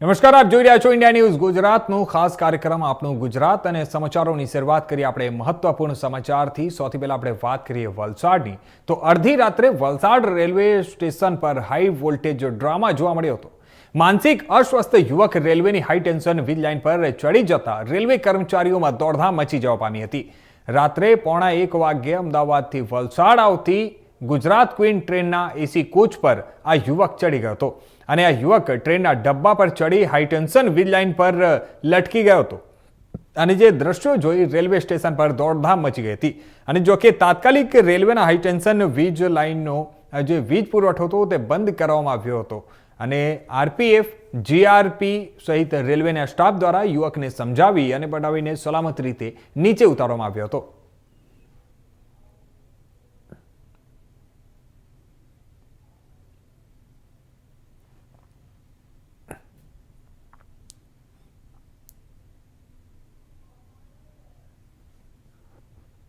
નમસ્કાર, આપ જોઈ રહ્યા છો ઇન્ડિયા ન્યૂઝ ગુજરાતનું ખાસ કાર્યક્રમ આપનું ગુજરાત અને સમાચારોની શરૂઆત કરીએ આપણે મહત્વપૂર્ણ સમાચારથી. સૌથી પહેલા આપણે વાત કરીએ વલસાડની. તો અડધી રાત્રે વલસાડ રેલવે સ્ટેશન પર હાઈ વોલ્ટેજ ડ્રામા જોવા મળ્યો હતો. માનસિક અસ્વસ્થ યુવક રેલવેની હાઈ ટેન્શન વીજ લાઇન પર ચડી જતા રેલવે કર્મચારીઓમાં દોડધામ મચી જવા પામી હતી. રાત્રે પોણા એક વાગ્યે અમદાવાદથી વલસાડ આવતી ગુજરાત ક્વીન ટ્રેનના એસી કોચ પર આ યુવક ચડી ગયો હતો. અને આ યુવક ટ્રેનના ડબ્બા પર ચડી હાઈટેન્શન વીજ લાઇન પર લટકી ગયો હતો. અને જે દ્રશ્યો જોઈ રેલવે સ્ટેશન પર દોડધામ મચી ગઈ હતી. અને જો કે તાત્કાલિક રેલવેના હાઈટેન્શન વીજ લાઇનનો જે વીજ પુરવઠો હતો તે બંધ કરવામાં આવ્યો હતો. અને આરપીએફ, જીઆરપી સહિત રેલવેના સ્ટાફ દ્વારા યુવકને સમજાવી અને પટાવીને સલામત રીતે નીચે ઉતારવામાં આવ્યો હતો.